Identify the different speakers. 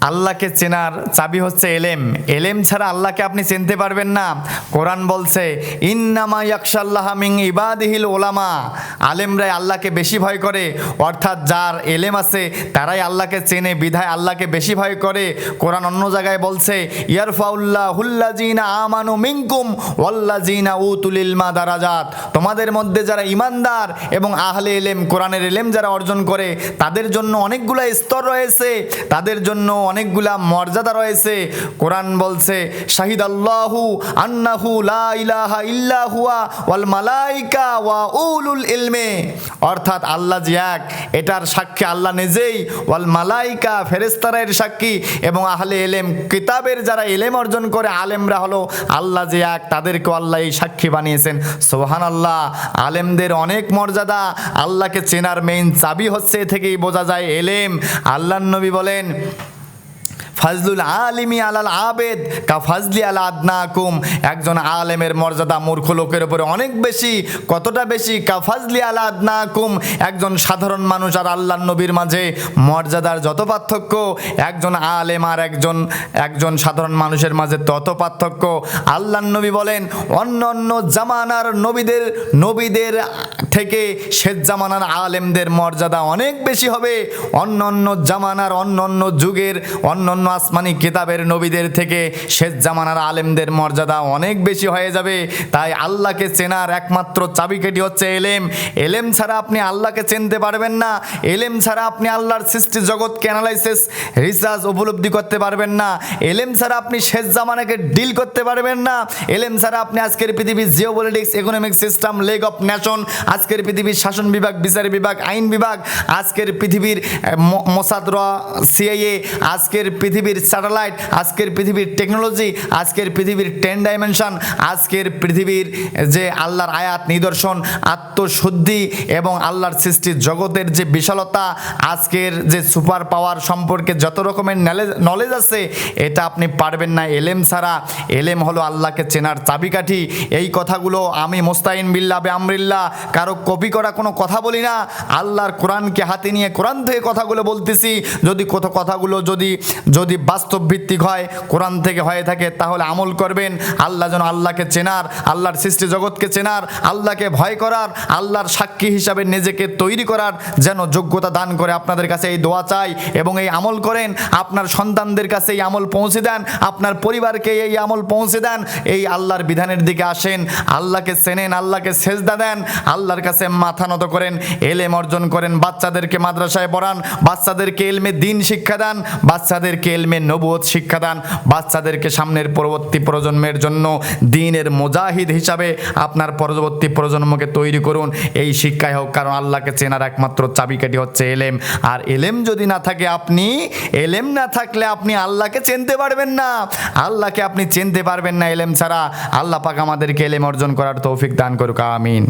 Speaker 1: আল্লাহকে চেনার চাবি হচ্ছে এলেম। এলেম ছাড়া আল্লাহকে আপনি চিনতে পারবেন না। কোরআন বলছে, ইন্নামা ইয়াকশাল্লাহ মিং ইবাদিহিল ওলামা আলেমরাই আল্লাহকে বেশি ভয় করে। অর্থাৎ যার এলেম আছে, তারাই আল্লাহকে চেনে, বিধায় আল্লাহকে বেশি ভয় করে। কোরআন অন্য জায়গায় বলছে ইয়ারফাউল্লাহ হুল্লাজিনা আমানু মিনকুম ওয়াল্লাজিনা উতুলিল মা দারাজাত তোমাদের মধ্যে যারা ইমানদার এবং আহলে এলেম, কোরআনের এলেম যারা অর্জন করে, তাদের জন্য অনেকগুলো স্তর রয়েছে। তাদের জন্য অনেকগুলা মর্যাদা রয়েছে। কোরআন বলছে, শাহিদ আল্লাহু আন্নাহু লা ইলাহা ওয়াল মালাইকা ওয়া উলুল ইলমে। অর্থাৎ আল্লাহ যে এটার সাক্ষী আল্লাহ নিজেই। ওয়াল মালাইকা ফেরেস্তারা এর সাক্ষী এবং আহলে এলেম কিতাবের যারা এলেম অর্জন করে, আলেমরা হলো আল্লাহ যে এক, তাদেরকেও আল্লাহ এই সাক্ষী বানিয়েছেন। সোহান আল্লাহ আলেমদের অনেক মর্যাদা। আল্লাহকে চেনার মেইন চাবি হচ্ছে থেকেই বোঝা যায় এলেম আল্লাহ নবী বলেন ফাজলুল আলিমি আলাল আবেদ কা ফাজলি আলা আদনাকুম। একজন আলেমের মর্যাদা মূর্খ লোকের উপরে অনেক বেশি। কতটা বেশি? কা ফাজলি আলা আদনাকুম। একজন সাধারণ মানুষ আর আল্লাহ নবীর মাঝে মর্যাদার যত পার্থক্য, একজন আলেম আর একজন একজন সাধারণ মানুষের মাঝে তত পার্থক্য। আল্লাহ নবী বলেন অন্য অন্য জামানার নবীদের নবীদের থেকে শেষ জামানার আলেমদের মর্যাদা অনেক বেশি হবে। অন্য অন্য জামানার অন্য অন্য যুগের অন্য অন্য আসমানি কিতাবের নবীদের থেকে শেষ জামানার আলেমদের মর্যাদা অনেক বেশি হয়ে যাবে। তাই আল্লাহকে চেনার একমাত্র চাবিকাঠি হচ্ছে এলেম। এলেম ছাড়া আপনি আল্লাহকে চিনতে পারবেন না। এলেম ছাড়া আপনি আল্লাহর সৃষ্টি জগৎকে অ্যানালাইসিস রিসার্চ উপলব্ধি করতে পারবেন না। এলেম ছাড়া আপনি শেষ জামানাকে ডিল করতে পারবেন না। এলেম ছাড়া আপনি আজকের পৃথিবীর geo politics economic system league of nation আজকের পৃথিবীর শাসন বিভাগ, বিচার বিভাগ, আইন বিভাগ, আজকের পৃথিবীর মোসাদ সিআইএ, আজকের পৃথিবীর স্যাটেলাইট, আজকের পৃথিবীর টেকনোলজি, আজকের পৃথিবীর টেন ডাইমেনশন, আজকের পৃথিবীর যে আল্লাহর আয়াত নিদর্শন, আত্মশুদ্ধি এবং আল্লাহর সৃষ্টির জগতের যে বিশালতা, আজকের যে সুপার পাওয়ার সম্পর্কে যত রকমের নলেজ আছে, এটা আপনি পারবেন না। এলেম ছাড়া, এলেম হলো আল্লাহকে চেনার চাবিকাঠি। এই কথাগুলো আমি মোস্তাইন বিল্লা বে আমরিল্লা কারও কপি করা কোনো কথা বলি না, আল্লাহর কোরআনকে হাতে নিয়ে কোরআন থেকে কথাগুলো বলতেছি। যদি কত কথাগুলো যদি যদি বাস্তব ভিত্তিক হয়, কোরআন থেকে হয়ে থাকে, তাহলে আমল করবেন। আল্লাহ যেন আল্লাহকে চেনার, আল্লাহর সৃষ্টি জগৎকে চেনার, আল্লাহকে ভয় করার, আল্লাহর সাক্ষী হিসাবে নিজেকে তৈরি করার যেন যোগ্যতা দান করে আপনাদের কাছে এই দোয়া চাই এবং এই আমল করেন। আপনার সন্তানদের কাছে এই আমল পৌঁছে দেন, আপনার পরিবারকে এই আমল পৌঁছে দেন। এই আল্লাহর বিধানের দিকে আসেন, আল্লাহকে চেনেন, আল্লাহকে সেজদা দেন আল্লাহর কাছে মাথা নত করেন, এলেম অর্জন করেন, বাচ্চাদেরকে মাদ্রাসায় পড়ান, বাচ্চাদেরকে এলমে দিন শিক্ষা দেন, বাচ্চাদেরকে এলমে নবুয়ত শিক্ষা দেন, বাচ্চাদেরকে সামনের পরবর্তী প্রজন্মের জন্য দিনের মুজাহিদ হিসাবে আপনার পরবর্তী প্রজন্মকে তৈরি করুন। এই শিক্ষাই হোক, কারণ আল্লাহকে চেনার একমাত্র চাবিকাঠি হচ্ছে এলেম। আর এলেম যদি না থাকে আপনি, এলেম না থাকলে আপনি আল্লাহকে চিনতে পারবেন না। আল্লাহকে আপনি চিনতে পারবেন না এলেম ছাড়া। আল্লাহ পাক আমাদেরকে এলেম অর্জন করার তৌফিক দান করুক, আমিন।